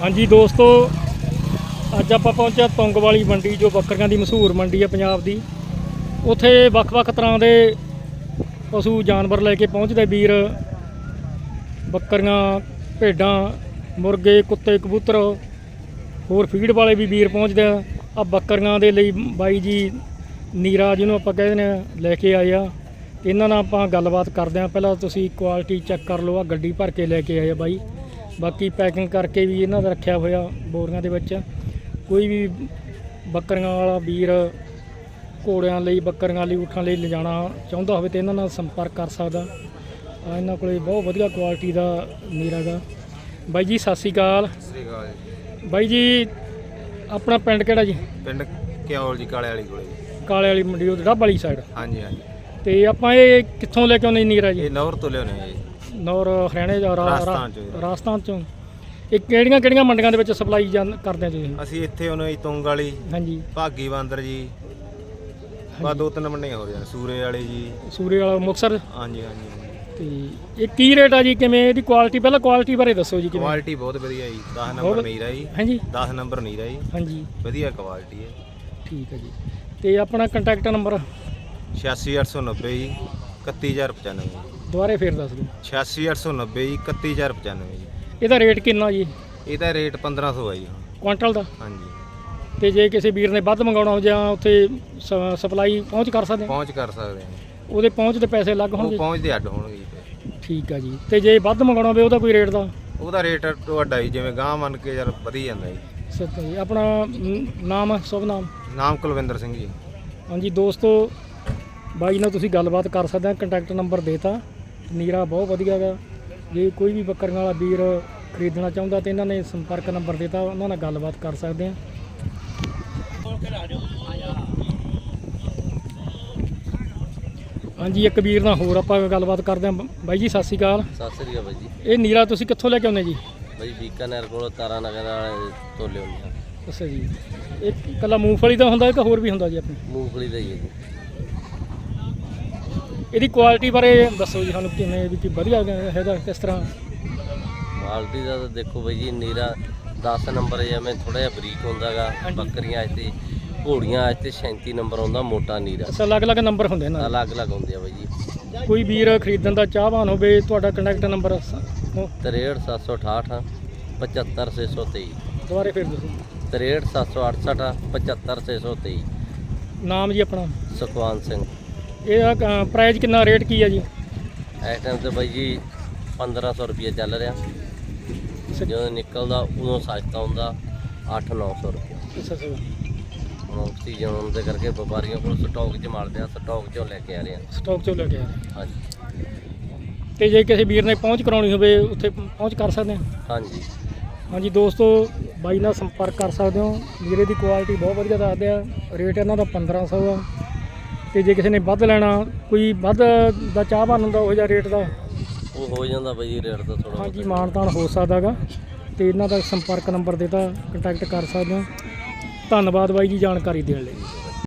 ਹਾਂਜੀ ਦੋਸਤੋ, ਅੱਜ ਆਪਾਂ ਪਹੁੰਚਿਆ ਤੁੰਗ ਵਾਲੀ ਮੰਡੀ, ਜੋ ਬੱਕਰੀਆਂ ਦੀ ਮਸ਼ਹੂਰ ਮੰਡੀ ਹੈ ਪੰਜਾਬ ਦੀ। ਉੱਥੇ ਵੱਖ-ਵੱਖ ਤਰ੍ਹਾਂ ਦੇ ਪਸ਼ੂ, ਜਾਨਵਰ ਲੈ ਕੇ ਪਹੁੰਚਦੇ ਵੀਰ। ਬੱਕਰੀਆਂ, ਭੇਡਾਂ, ਮੁਰਗੇ, ਕੁੱਤੇ, ਕਬੂਤਰ, ਹੋਰ ਫੀਡ ਵਾਲੇ ਵੀ ਵੀਰ ਪਹੁੰਚਦੇ ਆ। ਆ ਬੱਕਰੀਆਂ ਦੇ ਲਈ ਬਾਈ ਜੀ ਨੀਰਾ ਜਿਹਨੂੰ ਆਪਾਂ ਕਹਿੰਦੇ ਨੇ, ਲੈ ਕੇ ਆਏ ਆ। ਇਹਨਾਂ ਨਾਲ ਆਪਾਂ ਗੱਲਬਾਤ ਕਰਦੇ ਆ। ਪਹਿਲਾਂ ਤੁਸੀਂ ਕੁਆਲਿਟੀ ਚੈੱਕ ਕਰ ਲਓ, ਆ ਗੱਡੀ ਭਰ ਕੇ ਲੈ ਕੇ ਆਏ ਆ ਬਾਈ। ਬਾਕੀ ਪੈਕਿੰਗ ਕਰਕੇ ਵੀ ਇਹਨਾਂ ਦਾ ਰੱਖਿਆ ਹੋਇਆ ਬੋਰੀਆਂ ਦੇ ਵਿੱਚ। ਕੋਈ ਵੀ ਬੱਕਰੀਆਂ ਵਾਲਾ ਵੀਰ ਘੋੜਿਆਂ ਲਈ ਬੱਕਰੀਆਂ ਲਈ ਊਠਾਂ ਲਈ ਲਿਜਾਣਾ ਚਾਹੁੰਦਾ ਹੋਵੇ ਤੇ ਇਹਨਾਂ ਨਾਲ ਸੰਪਰਕ ਕਰ ਸਕਦਾ। ਇਹਨਾਂ ਕੋਲੇ ਬਹੁਤ ਵਧੀਆ ਕੁਆਲਿਟੀ ਦਾ ਨੀਰਾ ਗਾ ਬਾਈ ਜੀ ਸਤਿ ਸ਼੍ਰੀ ਅਕਾਲ। ਸ੍ਰੀ ਅਕਾਲ ਜੀ। ਬਾਈ ਜੀ ਆਪਣਾ ਪਿੰਡ ਕਿਹੜਾ ਜੀ? ਪਿੰਡ ਕਿਉਲ ਜੀ ਕਾਲੇ ਵਾਲੀ ਕੋਲੇ ਕਾਲੇ ਵਾਲੀ ਮੰਡੀ ਉਹ ਡੱਬ ਵਾਲੀ ਸਾਈਡ ਹਾਂਜੀ ਹਾਂਜੀ। ਤੇ ਆਪਾਂ ਇਹ ਕਿੱਥੋਂ ਲੈ ਕੇ ਆਉਂਦੇ ਨੀਰਾ ਜੀ? ਇਹ ਨੌਰ ਤੋਂ ਲਿਆਉਣੇ ਜੀ। ਨੌਰ ਹਰਿਆਣੇ ਜਾਂ ਰਾ- ਰਾਜਸਥਾਨ ਚੋਂ ਜੀ। ਰਾਜਸਥਾਨ ਚੋਂ। ਇਹ ਕਿਹੜੀਆਂ ਕਿਹੜੀਆਂ ਮੰਡੀਆਂ ਦੇ ਵਿੱਚ ਸਪਲਾਈ ਕਰਦੇ ਆ ਤੁਸੀਂ ਅਸੀਂ ਇੱਥੇ ਉਹਨੇ ਜੀ ਤੁੰਗ ਵਾਲੀ ਹਾਂਜੀ। ਭਾਗੀ ਬਾਂਦਰ ਜੀ। ਬਾ ਦੋ ਤਿੰਨ ਮੰਡੀਆਂ ਹੋ ਰਹੀਆਂ ਸੂਰੇ ਵਾਲੇ ਜੀ। ਸੂਰੇ ਵਾਲਾ ਮੁਕਸਰ ਹਾਂਜੀ ਹਾਂਜੀ। ਤੇ ਇਹ ਕੀ ਰੇਟ ਆ ਜੀ? ਕਿਵੇਂ ਇਹਦੀ ਕੁਆਲਿਟੀ ਪਹਿਲਾਂ ਕੁਆਲਿਟੀ ਬਾਰੇ ਦੱਸੋ ਜੀ ਕਿਵੇਂ? ਕੁਆਲਿਟੀ ਬਹੁਤ ਵਧੀਆ ਜੀ। 10 ਨੰਬਰ ਨੀਰਾ ਜੀ। ਹਾਂਜੀ। 10 ਨੰਬਰ ਨੀਰਾ ਜੀ। ਹਾਂਜੀ। ਵਧੀਆ ਕੁਆਲਿਟੀ ਹੈ। ਠੀਕ ਹੈ ਜੀ। ਤੇ ਆਪਣਾ ਕੰਟੈਕਟ ਨੰਬਰ 86890 ਜੀ। 31095 ਜੀ। ਦੁਬਾਰੇ ਫੇਰ ਦੱਸ ਦਿਓ। 86890 ਜੀ 31095 ਜੀ। ਇਹਦਾ ਰੇਟ ਕਿੰਨਾ ਜੀ? ਇਹਦਾ ਰੇਟ 1500 ਹੈ ਜੀ। ਹੁਣ। ਕੁਆਂਟਲ ਦਾ? ਹਾਂਜੀ। ਤੇ ਜੇ ਕਿਸੇ ਵੀਰ ਨੇ ਵੱਧ ਮੰਗਾਉਣਾ ਹੋ ਜਾਂ ਉੱਥੇ ਸ- ਸਪਲਾਈ ਪਹੁੰਚ ਕਰ ਸਕਦੇ? ਪਹੁੰਚ ਕਰ ਸਕਦੇ ਹਾਂ ਉਹਦੇ ਪਹੁੰਚ ਦੇ ਪੈਸੇ ਅਲੱਗ ਉਹ ਹੋਣਗੇ ਪਹੁੰਚਦੇ ਅੱਡ ਹੋਣਗੇ ਜੀ ਫਿਰ। ਠੀਕ ਆ ਜੀ। ਤੇ ਜੇ ਵੱਧ ਮੰਗਾਉਣਾ ਹੋਵੇ ਉਹਦਾ ਕੋਈ ਰੇਟ ਦਾ? ਉਹਦਾ ਰੇਟ ਤੁਹਾਡਾ ਜੀ ਜਿਵੇਂ ਗਾਂ ਮੰਨ ਕੇ ਯਾਰ ਵਧੀ ਜਾਂਦਾ ਜੀ। ਸਤ ਜੀ। ਆਪਣਾ ਨਾਮ ਸ਼ੁਭ ਨਾਮ? ਨਾਮ ਕੁਲਵਿੰਦਰ ਸਿੰਘ ਜੀ। ਹਾਂਜੀ ਦੋਸਤੋ ਬਾਈ ਨਾਲ ਤੁਸੀਂ ਗੱਲਬਾਤ ਕਰ ਸਕਦੇ ਆ ਕੰਟੈਕਟ ਨੰਬਰ ਦੇਤਾ। ਨੀਰਾ ਬਹੁਤ ਵਧੀਆ ਗਾ। ਜੇ ਕੋਈ ਵੀ ਬੱਕਰੀਆਂ ਵਾਲਾ ਵੀਰ ਖਰੀਦਣਾ ਚਾਹੁੰਦਾ ਤੇ ਇਹਨਾਂ ਨੇ ਸੰਪਰਕ ਨੰਬਰ ਦੇਤਾ ਉਹਨਾਂ ਨਾਲ ਗੱਲਬਾਤ ਕਰ ਸਕਦੇ ਆ ਹਾਂਜੀ ਇੱਕ ਵੀਰ ਨਾਲ ਹੋਰ ਆਪਾਂ ਗੱਲਬਾਤ ਕਰਦੇ ਆ ਬਾਈ ਜੀ ਸਤਿ ਸ਼੍ਰੀ ਅਕਾਲ। ਸਤਿ ਸ੍ਰੀ ਅਕਾਲ ਬਾਈ ਜੀ। ਇਹ ਨੀਰਾ ਤੁਸੀਂ ਕਿੱਥੋਂ ਲੈ ਕੇ ਆਉਂਦੇ ਜੀ? ਬਾਈ ਬੀਕਾਨੇਰ ਕੋਲ ਤਾਰਾ ਨਗਰ ਵਾਲੇ ਤੋਂ ਲਿਆਉਂਦੇ ਆ ਅੱਛਾ ਜੀ। ਇਹ ਕੱਲਾ ਮੂੰਗਫਲੀ ਦਾ ਹੁੰਦਾ ਹੈ ਕਿ ਹੋਰ ਵੀ ਹੁੰਦਾ ਜੀ ਆਪਣੀ? ਮੂੰਗਫਲੀ ਦਾ ਹੀ ਹੈ ਜੀ। ਇਹਦੀ ਕੁਆਲਿਟੀ ਬਾਰੇ ਦੱਸੋ ਜੀ ਸਾਨੂੰ ਕਿਵੇਂ ਵੀ ਕਿ ਵਧੀਆ ਹੈਗਾ ਕਿਸ ਤਰ੍ਹਾਂ? ਕੁਆਲਿਟੀ ਦਾ ਤਾਂ ਦੇਖੋ ਬਾਈ ਜੀ ਨੀਰਾ 10 ਨੰਬਰ ਜਿਵੇਂ ਥੋੜਾ ਜਿਹਾ ਬਰੀਕ ਹੁੰਦਾਗਾ। ਬੱਕਰੀਆਂ ਤੇ ਘੋੜੀਆਂ ਤੇ 37 ਨੰਬਰ ਹੁੰਦਾ ਮੋਟਾ ਨੀਰਾ। ਅੱਛਾ ਅਲੱਗ-ਅਲੱਗ ਨੰਬਰ ਹੁੰਦੇ ਨੇ? ਅਲੱਗ-ਅਲੱਗ ਹੁੰਦੇ ਆ ਬਾਈ ਜੀ। ਕੋਈ ਵੀਰ ਖਰੀਦਣ ਦਾ ਚਾਹਵਾਨ ਹੋਵੇ ਤੁਹਾਡਾ ਕੰਟੈਕਟ ਨੰਬਰ 63768 75623 ਦੁਬਾਰੇ ਫਿਰ ਦੱਸੋ। 63768 75623 ਨਾਮ ਜੀ ਆਪਣਾ? ਸੁਖਵਾਨ ਸਿੰਘ। ਇਹਦਾ ਪ੍ਰਾਈਸ ਕਿੰਨਾ ਰੇਟ ਕੀ ਹੈ ਜੀ? ਇਸ ਟਾਈਮ ਤੇ ਬਾਈ ਜੀ 1500 ਰੁਪਏ ਚੱਲ ਰਿਹਾ। ਜਦੋਂ ਨਿਕਲਦਾ ਉਦੋਂ ਸਸਤਾ ਹੁੰਦਾ 8-900 ਰੁਪਏ ਅੱਛਾ ਅੱਛਾ। ਹੁਣ ਸੀਜ਼ਨ ਹੋਣ ਦੇ ਕਰਕੇ ਵਪਾਰੀਆਂ ਕੋਲ ਸਟਾਕ 'ਚ ਮਾਲਦੇ ਆ ਸਟਾਕ 'ਚੋਂ ਲੈ ਕੇ ਆ ਰਹੇ ਆ। ਸਟਾਕ ਚੋਂ ਲੈ ਕੇ ਆ ਰਹੇ। ਹਾਂਜੀ। ਤੇ ਜੇ ਕਿਸੇ ਵੀਰ ਨੇ ਪਹੁੰਚ ਕਰਾਉਣੀ ਹੋਵੇ ਉੱਥੇ ਪਹੁੰਚ ਕਰ ਸਕਦੇ ਹਾਂ ਹਾਂਜੀ। ਹਾਂਜੀ ਦੋਸਤੋ ਬਾਈ ਨਾਲ ਸੰਪਰਕ ਕਰ ਸਕਦੇ ਹੋ। ਵੀਰੇ ਦੀ ਕੁਆਲਿਟੀ ਬਹੁਤ ਵਧੀਆ ਦੱਸਦੇ ਆ। ਰੇਟ ਇਹਨਾਂ ਦਾ 1500 ਆ। ਤੇ ਜੇ ਕਿਸੇ ਨੇ ਵੱਧ ਲੈਣਾ ਕੋਈ ਵੱਧ ਦਾ ਚਾਹਵਾਨ ਹੁੰਦਾ ਉਹ ਜਿਹਾ ਰੇਟ ਦਾ? ਉਹ ਹੋ ਜਾਂਦਾ ਬਾਈ ਰੇਟ ਤਾਂ ਥੋੜਾ ਹਾਂਜੀ ਮਾਨਤਾਨ ਹੋ ਸਕਦਾਗਾ ਤੇ ਇਹਨਾਂ ਦਾ ਸੰਪਰਕ ਨੰਬਰ ਦਿੱਤਾ ਕੰਟੈਕਟ ਕਰ ਸਕਦੇ ਹੋ। ਧੰਨਵਾਦ ਬਾਈ ਜੀ ਜਾਣਕਾਰੀ ਦੇਣ ਲਈ।